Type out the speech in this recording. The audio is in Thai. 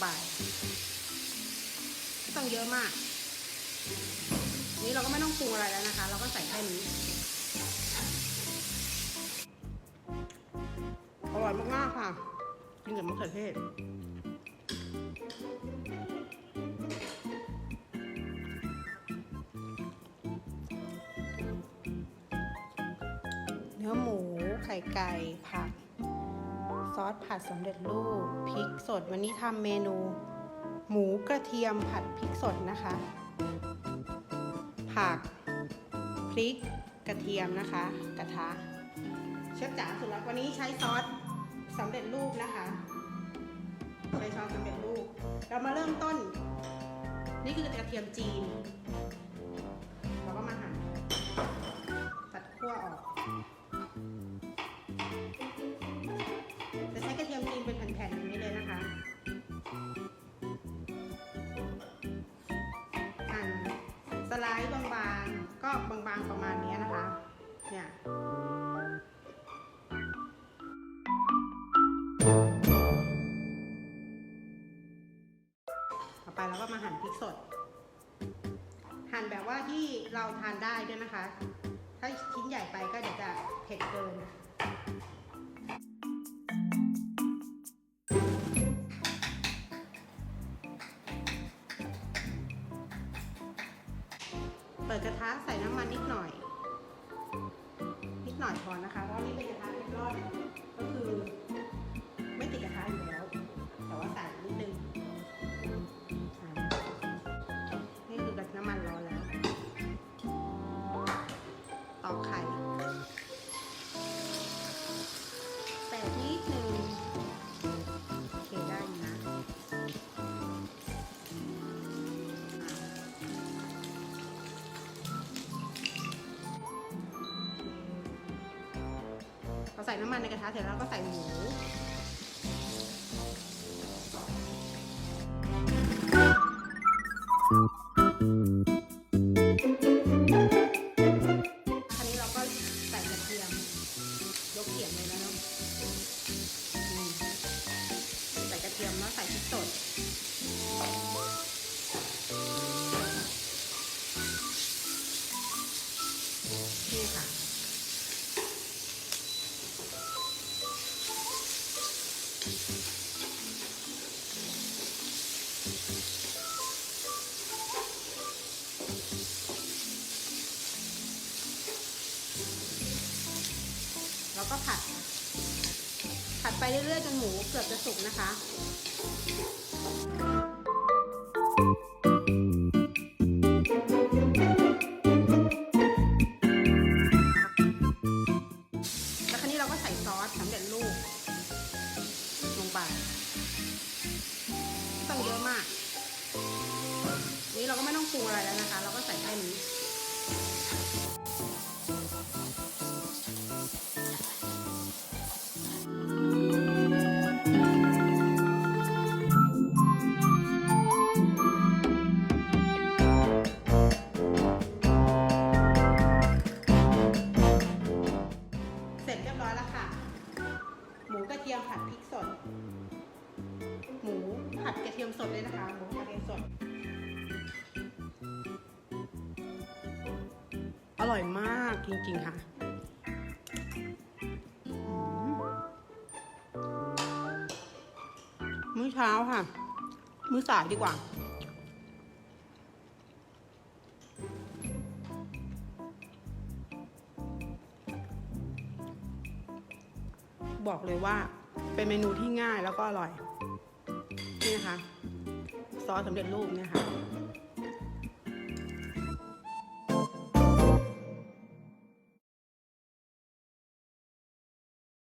ไปไม่ต้องเยอะมาก นี้เราก็ไม่ต้องปรุงอะไรแล้วนะคะ เราก็ใส่แค่นี้อร่อยมากๆค่ะ กินกับมะเขือเทศเนื้อหมู ไข่ไก่ ผัก ซอสผัดสำเร็จรูปพริกสดวันนี้ทำเมนู หมูกระเทียมผัดพริกสดนะคะ ผัก พริกกระเทียมนะคะ กระทะเชฟจ๋าสุดแล้ววันนี้ใช้ซอสสำเร็จรูปนะคะใช้ซอสสำเร็จรูป เรามาเริ่มต้น นี่คือกระเทียมจีน ไลด์บางๆ ก็บางๆประมาณนี้นะคะ เนี่ยต่อไปเราก็มาหั่นพริกสด หั่นแบบว่าที่เราทานได้ด้วยนะคะ ถ้าชิ้นใหญ่ไปก็เดี๋ยวจะเผ็ดเกิน เปิดกระทะใส่น้ำมันนิดหน่อย นิดหน่อยพอนะคะเพราะนี่เป็นกระทะเทฟลอยก็คือ ไม่ติดกระทะอยู่แล้ว แต่ว่าใส่นิดนึงนี่คือกระน้ำมันร้อนแล้วตอกไข่ พอใส่น้ำมันในกระทะเสร็จแล้วก็ใส่หมูคร แล้วก็ผัด ผัดไปเรื่อยๆจนหมูเกือบจะสุกนะคะแล้วคราวนี้เราก็ใส่ซอสสำเร็จรูปลงไปไม่ต้องเยอะมาก นี้เราก็ไม่ต้องปรุงอะไรแล้วนะคะ เราก็ใส่แค่นี้ ผัดกระเทียมสดเลยนะคะหมูกระเทียมสด อร่อยมากจริงๆค่ะมื้อเช้าค่ะ มื้อสายดีกว่าบอกเลยว่าเป็นเมนูที่ง่ายแล้วก็อร่อย นี่นะคะซอสสำเร็จรูปเนี่ยค่ะ